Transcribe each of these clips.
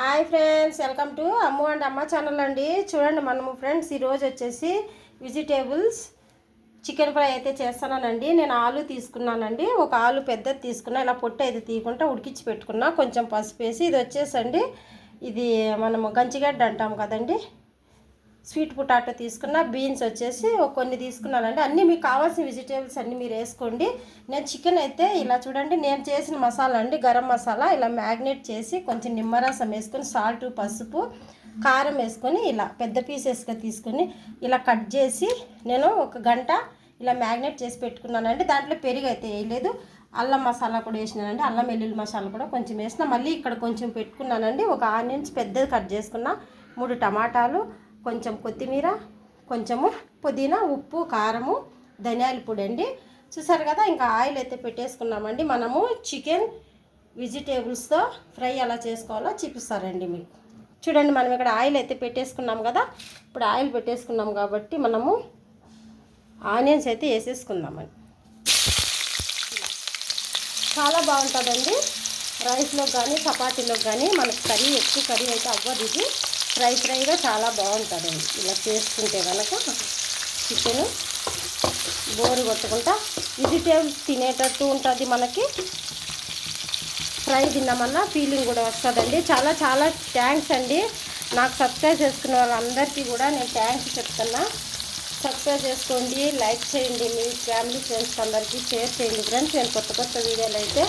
Hi friends welcome to Ammu and Amma channel అండి. చూడండి మనము ఫ్రెండ్స్ ఈరోజు వచ్చేసి వెజిటేబుల్స్ చికెన్ ఫ్రై అయితే చేస్తానండి నేను ఆలు తీసుకున్నానండి. ఒక ఆలు పెద్దది తీసుకున్నా ఇలా పొట్టు అయితే తీయకుండా ఉడికించి పెట్టుకున్నా కొంచెం పసుపు వేసి ఇది వచ్చేసండి. ఇది మనము గంచిగడ్డ అంటాం కదండి. స్వీట్ పొటాటో తీసుకున్న బీన్స్ వచ్చేసి ఒక కొన్ని తీసుకున్నానండి. అన్నీ మీకు కావాల్సిన వెజిటేబుల్స్ అన్నీ మీరు వేసుకోండి. నేను చికెన్ అయితే ఇలా చూడండి నేను చేసిన మసాలా అండి గరం మసాలా. ఇలా మ్యాగ్నేట్ చేసి కొంచెం నిమ్మరసం వేసుకొని సాల్ట్ పసుపు కారం వేసుకొని ఇలా పెద్ద పీసెస్గా తీసుకొని ఇలా కట్ చేసి నేను ఒక గంట ఇలా మ్యాగ్నేట్ చేసి పెట్టుకున్నానండి. దాంట్లో పెరుగు అయితే వేయలేదు. అల్లం మసాలా కూడా వేసినానండి. అల్లం వెల్లుల్లి మసాలా కూడా కొంచెం వేసిన మళ్ళీ ఇక్కడ కొంచెం పెట్టుకున్నానండి. ఒక ఆనియన్స్ పెద్దది కట్ చేసుకున్న మూడు టమాటాలు కొంచెం కొత్తిమీర కొంచెము పుదీనా ఉప్పు కారము ధనియాల పొడి అండి. చూసారు కదా ఇంకా ఆయిల్ అయితే పెట్టేసుకున్నామండి. మనము చికెన్ వెజిటేబుల్స్తో ఫ్రై ఎలా చేసుకోవాలో చూపిస్తారండి మీకు. చూడండి మనం ఇక్కడ ఆయిల్ అయితే పెట్టేసుకున్నాం కదా. ఇప్పుడు ఆయిల్ పెట్టేసుకున్నాం కాబట్టి మనము ఆనియన్స్ అయితే వేసేసుకుందామండి. చాలా బాగుంటుందండి. రైస్లో కానీ చపాతీలో కానీ మనకు కర్రీ ఎక్కువ కర్రీ అయితే అవ్వదు ఇది. ఫ్రై ఫ్రైగా చాలా బాగుంటుందండి ఇలా చేసుకుంటే కనుక చికెన్ బోరు కొట్టకుండా వెజిటేబుల్స్ తినేటట్టు ఉంటుంది మనకి. ఫ్రై తిన్నామన్నా ఫీలింగ్ కూడా వస్తుందండి. చాలా చాలా థ్యాంక్స్ అండి. నాకు సబ్స్క్రైబ్ చేసుకున్న వాళ్ళందరికీ కూడా నేను థ్యాంక్స్ చెప్తున్నా. సబ్స్క్రైబ్ చేసుకోండి లైక్ చేయండి. మీ ఫ్యామిలీ ఫ్రెండ్స్ అందరికీ షేర్ చేయండి. ఫ్రెండ్స్ నేను కొత్త కొత్త వీడియోలు అయితే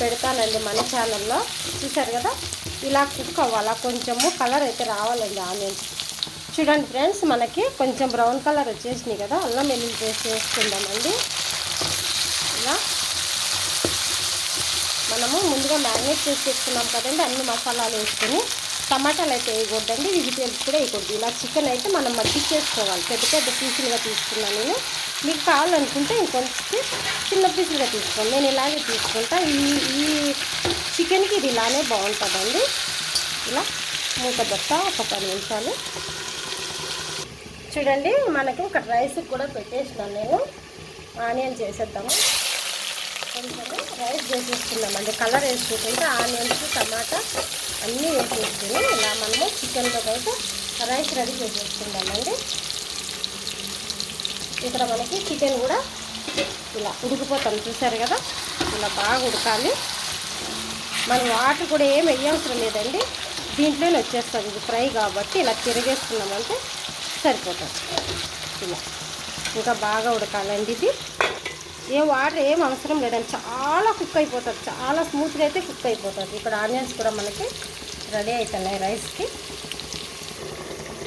పెడతానండి మన ఛానల్లో. చూసారు కదా? ఇలా కుక్ అవ్వాలి కొంచెము కలర్ అయితే రావాలండి ఆనియన్స్ చూడండి ఫ్రెండ్స్ మనకి కొంచెం బ్రౌన్ కలర్ వచ్చేసినాయి కదా అల్లం వెల్లుల్లి పేస్ట్ వేసుకుందామండి. ఇలా. మనము ముందుగా మ్యారినేట్ చేసి పెట్టుకున్నాం కదండి అన్ని మసాలాలు వేసుకొని. టమాటాలు అయితే వేయకూడదండి వెజిటేబుల్స్ కూడా వేయకూడదు. ఇలా చికెన్ అయితే మనం మట్టి చేసుకోవాలి. పెద్ద పెద్ద పీసులుగా తీసుకున్నాను నేను. మీకు కావాలనుకుంటే ఇంకొంచెం చిన్న పీసులుగా తీసుకోండి. నేను ఇలాగే తీసుకుంటా. ఈ ఈ చికెన్కి ఇది ఇలానే బాగుంటుందండి. ఇలా మూత బట్ట ఒక పది నిమిషాలు. చూడండి మనకి ఇక్కడ రైస్ కూడా పెట్టేసినాను నేను. ఆనియన్ చేసేద్దాము. కొంచెం రైస్ చేసేసుకున్నామండి కలర్ వేసుకుంటే ఆనియన్స్ టమాటా అన్నీ వేసేసుకుని ఇలా మనము చికెన్తో అయితే రైస్ రెడీ చేసేసుకుందామండి. ఇక్కడ మనకి చికెన్ కూడా ఇలా ఉడికిపోతాం. చూసారు కదా? ఇలా బాగా ఉడకాలి. మనం వాటర్ కూడా ఏం వేయవసరం లేదండి. దీంట్లోనే వచ్చేస్తుంది ఇది ఫ్రై కాబట్టి ఇలా తిరిగేసుకున్నామంటే సరిపోతుంది. ఇలా. ఇంకా బాగా ఉడకాలండి ఇది. ఏ వాటర్ ఏం అవసరం లేదండి. చాలా కుక్ అయిపోతుంది. చాలా స్మూత్గా అయితే కుక్ అయిపోతుంది. ఇక్కడ ఆనియన్స్ కూడా మనకి రెడీ అవుతున్నాయి రైస్కి.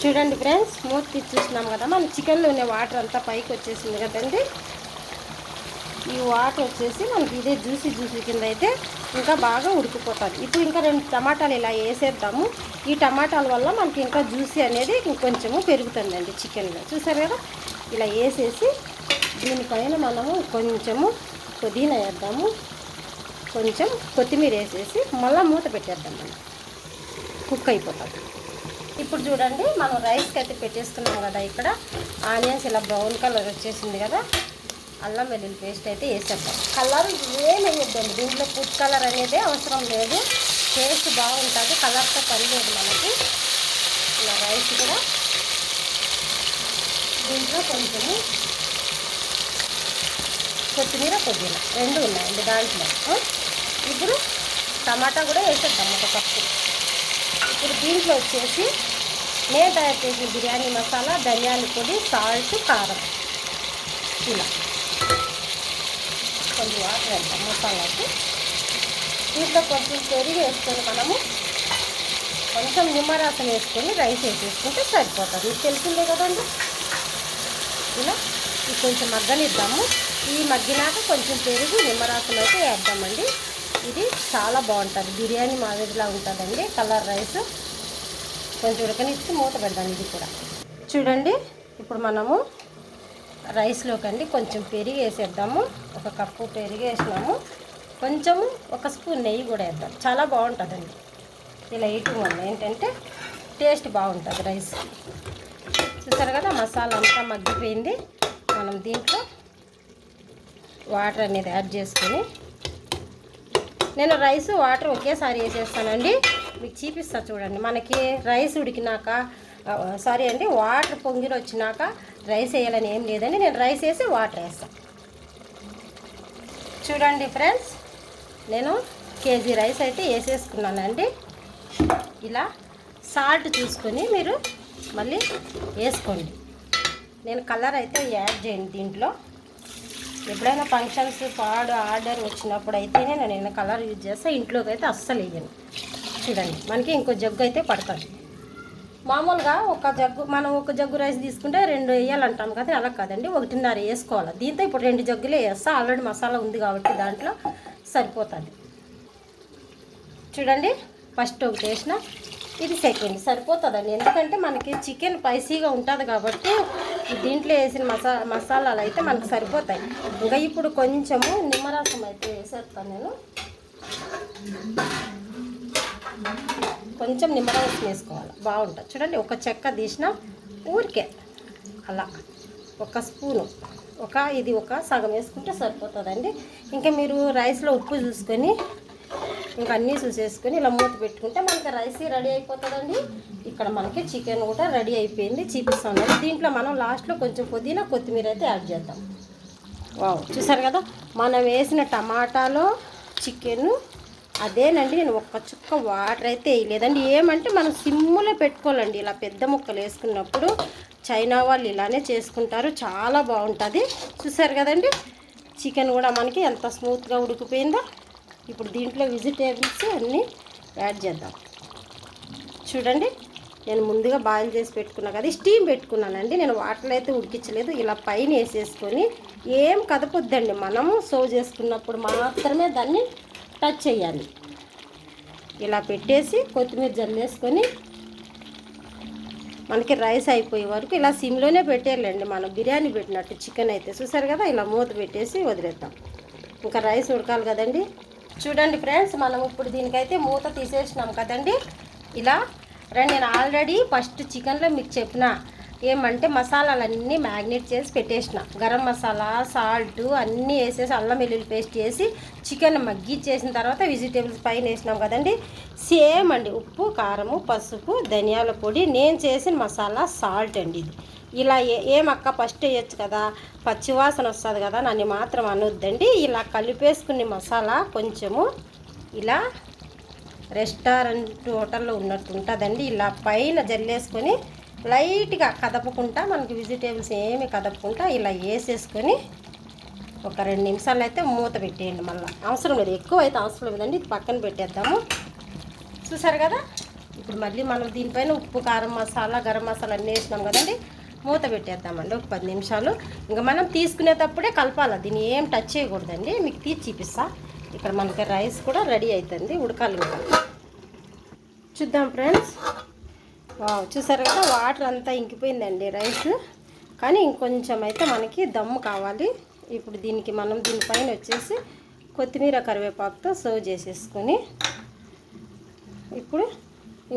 చూడండి ఫ్రెండ్స్ స్మూత్ తీసి చూసినాం కదా. మన చికెన్లో ఉన్న వాటర్ అంతా పైకి వచ్చేసింది కదండి. ఈ వాటర్ వచ్చేసి మనకి ఇదే జ్యూసీ జ్యూసీ కింద అయితే ఇంకా బాగా ఉడికిపోతుంది. ఇప్పుడు ఇంకా రెండు టమాటాలు ఇలా వేసేద్దాము. ఈ టమాటాల వల్ల మనకి ఇంకా జ్యూసీ అనేది ఇంకొంచెము పెరుగుతుందండి చికెన్లో. చూసారు కదా? ఇలా వేసేసి దీనిపైన మనము కొంచెము పుదీనా వేద్దాము. కొంచెం కొత్తిమీర వేసేసి మళ్ళీ మూత పెట్టేద్దాం మనం. కుక్ అయిపోతుంది. ఇప్పుడు చూడండి మనం రైస్కి అయితే పెట్టేస్తున్నాం కదా ఇక్కడ. ఆనియన్స్ ఇలా బ్రౌన్ కలర్ వచ్చేసింది కదా. అల్లం వెల్లుల్లి పేస్ట్ అయితే వేసేద్దాం. కలర్ ఏం వేయొద్దండి దీంట్లో ఫుడ్ కలర్ అనేది అవసరం లేదు. టేస్ట్ బాగుంటుంది. కలర్తో పని లేదు మనకి. ఇలా రైస్ కూడా. దీంట్లో కొంచెము కొత్తిమీర పుదీనా రెండు ఉన్నాయండి దాంట్లో. ఇప్పుడు టమాటా కూడా వేసేద్దాం ఒక కప్పు ఇప్పుడు దీంట్లో వచ్చేసి నేను తయారు చేసిన బిర్యానీ మసాలా ధనియాల పొడి సాల్ట్ కారం. ఇలా. కొంచెం వాటర్ వేద్దాం మసాలాకి. దీంట్లో కొంచెం పెరిగి వేసుకొని మనము కొంచెం నిమ్మరసం వేసుకొని రైస్ వేసేసుకుంటే సరిపోతుంది. మీకు తెలిసిందే కదండి? ఇలా ఇది కొంచెం మగ్గనిద్దాము. ఈ మగ్గినాక కొంచెం పెరుగు నిమ్మరసం అయితే వేద్దామండి. ఇది చాలా బాగుంటుంది. బిర్యానీ మాదిరిలా ఉంటుందండి. కలర్ రైస్ కొంచెం ఉడకనిచ్చి మూత పెడదాం ఇది కూడా. చూడండి ఇప్పుడు మనము రైస్లోకి అండి కొంచెం పెరిగి వేసేద్దాము ఒక కప్పు పెరిగి వేసినాము కొంచెము ఒక స్పూన్ నెయ్యి కూడా వేద్దాం. చాలా బాగుంటుందండి. ఇలా వేయటం వల్ల ఏంటంటే టేస్ట్ బాగుంటుంది రైస్. చూసారు కదా మసాలా అంతా మగ్గిపోయింది. మనం దీంట్లో వాటర్ అనేది యాడ్ చేసుకొని నేను రైస్ వాటర్ ఒకేసారి వేసేస్తానండి. మీకు చూపిస్తా చూడండి. మనకి రైస్ ఉడికినాక సారీ అండి వాటర్ పొంగిలు వచ్చినాక రైస్ వేయాలని ఏం లేదండి నేను రైస్ వేసి వాటర్ వేస్తాను చూడండి ఫ్రెండ్స్ నేను కేజీ రైస్ అయితే వేసేసుకున్నానండి. ఇలా సాల్ట్ చూసుకొని మీరు మళ్ళీ వేసుకోండి. నేను కలర్ అయితే యాడ్ చేయండి దీంట్లో. ఎప్పుడైనా ఫంక్షన్స్ పాడు ఆర్డర్ వచ్చినప్పుడు అయితేనే నేను కలర్ యూజ్ చేస్తే ఇంట్లోకి అయితే అస్సలు వేయను. చూడండి మనకి ఇంకో జగ్గు అయితే పడుతుంది. మామూలుగా ఒక జగ్గు మనం ఒక జగ్గు రైస్ తీసుకుంటే రెండు వేయాలంటాం కదా అలా కాదండి ఒకటిన్నర వేసుకోవాలి. దీంతో ఇప్పుడు రెండు జగ్గులే వేస్తా ఆల్రెడీ మసాలా ఉంది కాబట్టి దాంట్లో సరిపోతుంది. చూడండి ఫస్ట్ ఒకటి వేసిన ఇది సెకండ్ సరిపోతుందండి ఎందుకంటే మనకి చికెన్ స్పైసీగా ఉంటుంది కాబట్టి దీంట్లో వేసిన మసా మసాలాలు అయితే మనకు సరిపోతాయి. ఇంకా ఇప్పుడు కొంచెము నిమ్మరసం అయితే వేసేస్తాను నేను. కొంచెం నిమ్మరసం వేసుకోవాలి. బాగుంటుంది. చూడండి ఒక చెక్క తీసిన ఊరికే అలా ఒక స్పూను. ఒక ఇది ఒక సగం వేసుకుంటే సరిపోతుందండి. ఇంకా మీరు రైస్లో ఉప్పు చూసుకొని ఇంకా అన్నీ చూసేసుకొని ఇలా మూత పెట్టుకుంటే మనకి రైస్ రెడీ అయిపోతుందండి. ఇక్కడ మనకి చికెన్ కూడా రెడీ అయిపోయింది. చూపిస్తాను దీంట్లో మనం లాస్ట్లో కొంచెం పుదీనా కొత్తిమీర అయితే యాడ్ చేద్దాం. వావ్ చూసారు కదా? మనం వేసిన టమాటాలో చికెను అదేనండి నేను ఒక్క చుక్క వాటర్ అయితే వేయలేదండి. ఏమంటే మనం సిమ్ములో పెట్టుకోవాలండి. ఇలా పెద్ద ముక్కలు వేసుకున్నప్పుడు చైనా వాళ్ళు ఇలానే చేసుకుంటారు. చాలా బాగుంటుంది. చూసారు కదండి చికెన్ కూడా మనకి ఎంత స్మూత్గా ఉడికిపోయిందో. ఇప్పుడు దీంట్లో వెజిటేబుల్స్ అన్నీ యాడ్ చేద్దాం. చూడండి నేను ముందుగా బాయిల్ చేసి పెట్టుకున్నా కదా స్టీమ్ పెట్టుకున్నానండి. నేను వాటర్లో అయితే ఉడికించలేదు. ఇలా పైన వేసేసుకొని ఏం కదపొద్దండి. మనము సర్వ్ చేసుకున్నప్పుడు మాత్రమే దాన్ని టచ్ చేయాలి. ఇలా పెట్టేసి కొత్తిమీర జల్లేసుకొని మనకి రైస్ అయిపోయే వరకు ఇలా సిమ్లోనే పెట్టేయాలండి. మనం బిర్యానీ పెట్టినట్టు చికెన్ అయితే చూసారు కదా ఇలా మూత పెట్టేసి వదిలేద్దాం. ఇంకా రైస్ ఉడకాలి కదండి. చూడండి ఫ్రెండ్స్ మనం ఇప్పుడు దీనికైతే మూత తీసేసినాం కదండి. ఇలా రండి నేను ఆల్రెడీ ఫస్ట్ చికెన్లో మీకు చెప్పిన ఏమంటే మసాలాలన్నీ మ్యాగ్నేట్ చేసి పెట్టేసిన. గరం మసాలా సాల్ట్ అన్నీ వేసేసి అల్లం వెల్లుల్లి పేస్ట్ చేసి చికెన్ మగ్గిచ్చేసిన తర్వాత వెజిటేబుల్స్ పైన వేసినాం కదండి. సేమ్ అండి ఉప్పు కారము పసుపు ధనియాల పొడి. నేను చేసిన మసాలా సాల్ట్ అండి ఇది. ఇలా ఏ ఏమక్క ఫస్ట్ వేయచ్చు కదా? పచ్చివాసన వస్తుంది కదా నన్ను మాత్రం అనొద్దండి. ఇలా కలిపేసుకునే మసాలా కొంచెము ఇలా రెస్టారెంట్ హోటల్లో ఉన్నట్టు ఉంటుందండి. ఇలా పైన జల్లేసుకొని లైట్గా కదపకుండా మనకి వెజిటేబుల్స్ ఏమి కదపకుండా ఇలా వేసేసుకొని ఒక రెండు నిమిషాలు అయితే మూత పెట్టేయండి మళ్ళీ. అవసరం లేదు. ఎక్కువ అయితే అవసరం లేదండి. ఇది పక్కన పెట్టేద్దాము. చూసారు కదా? ఇప్పుడు మళ్ళీ మనం దీనిపైన ఉప్పు కారం మసాలా గరం మసాలా అన్నీ వేసినాం కదండి. మూత పెట్టేద్దామండి. ఒక పది నిమిషాలు. ఇంకా మనం తీసుకునేటప్పుడే కలపాలి? దీన్ని ఏం టచ్ చేయకూడదండి. మీకు తీసి చూపిస్తా. ఇక్కడ మనకి రైస్ కూడా రెడీ అవుతుంది ఉడకాలి ఇంకా. చూద్దాం ఫ్రెండ్స్ వావ్ చూసారు కదా వాటర్ అంతా ఇంకిపోయిందండి రైస్. కానీ ఇంకొంచెం అయితే మనకి దమ్ము కావాలి. ఇప్పుడు దీనికి మనం దీనిపైన వచ్చేసి కొత్తిమీర కరివేపాకుతో సర్వ్ చేసేసుకొని ఇప్పుడు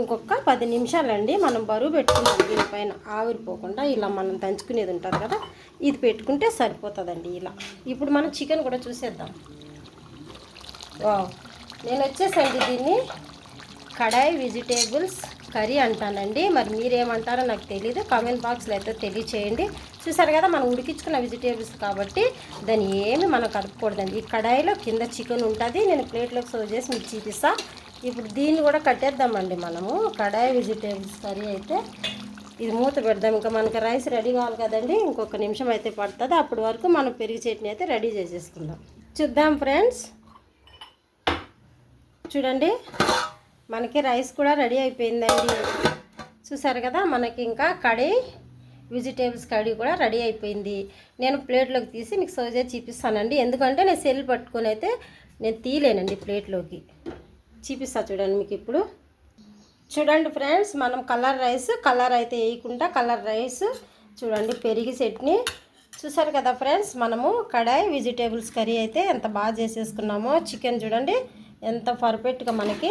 ఇంకొక పది నిమిషాలండి మనం బరువు పెట్టుకున్నాం దీనిపైన ఆవిరిపోకుండా ఇలా మనం దంచుకునేది ఉంటుంది కదా ఇది పెట్టుకుంటే సరిపోతుందండి ఇలా. ఇప్పుడు మనం చికెన్ కూడా చూసేద్దాం. వావ్ నేను వచ్చేసండి దీన్ని. కడాయి వెజిటేబుల్స్ కర్రీ అంటానండి. మరి మీరేమంటారో నాకు తెలియదు కామెంట్ బాక్స్లో అయితే తెలియచేయండి. చూసారు కదా మనం ఉడికించుకున్న వెజిటేబుల్స్ కాబట్టి దాన్ని ఏమి మనం కలుపుకూడదండి ఈ కడాయిలో కింద చికెన్ ఉంటుంది. నేను ప్లేట్లోకి సర్వ్ చేసి మీకు చూపిస్తా. ఇప్పుడు దీన్ని కూడా కట్టేద్దామండి మనము. కడాయి వెజిటేబుల్స్ కర్రీ అయితే ఇది మూత పెడదాం. ఇంకా మనకి రైస్ రెడీ కావాలి కదండి. ఇంకొక నిమిషం అయితే పడుతుంది. అప్పటి వరకు మనం పెరుగు చట్నీ అయితే రెడీ చేసేసుకుందాం. చూద్దాం ఫ్రెండ్స్. చూడండి. మనకి రైస్ కూడా రెడీ అయిపోయిందండి. చూసారు కదా మనకి ఇంకా కడీ వెజిటేబుల్స్ కర్రీ కూడా రెడీ అయిపోయింది. నేను ప్లేట్లోకి తీసి మీకు సర్వ్ చేసి చూపిస్తానండి. ఎందుకంటే నేను సెల్ పట్టుకొని అయితే నేను తీయలేనండి ప్లేట్లోకి. చూపిస్తా చూడండి మీకు ఇప్పుడు. చూడండి ఫ్రెండ్స్ మనం కలర్ రైస్ కలర్ అయితే వేయకుండా కలర్ రైస్ చూడండి పెరిగి చట్నీ. చూసారు కదా ఫ్రెండ్స్ మనము కడాయి వెజిటేబుల్స్ కర్రీ అయితే ఎంత బాగా చేసేసుకున్నామో. చికెన్ చూడండి ఎంత పర్ఫెక్ట్గా మనకి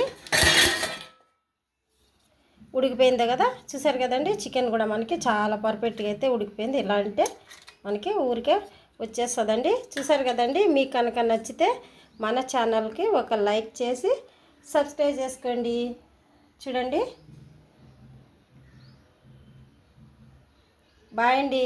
ఉడికిపోయింది కదా? చూసారు కదండి? చికెన్ కూడా మనకి చాలా పర్ఫెక్ట్గా అయితే ఉడికిపోయింది. ఇలా అంటే మనకి ఊరికే వచ్చేస్తుందండి. చూసారు కదండి? మీకు కనుక నచ్చితే మన ఛానల్కి ఒక లైక్ చేసి సబ్స్క్రైబ్ చేసుకోండి. చూడండి. బాయ్ అండి.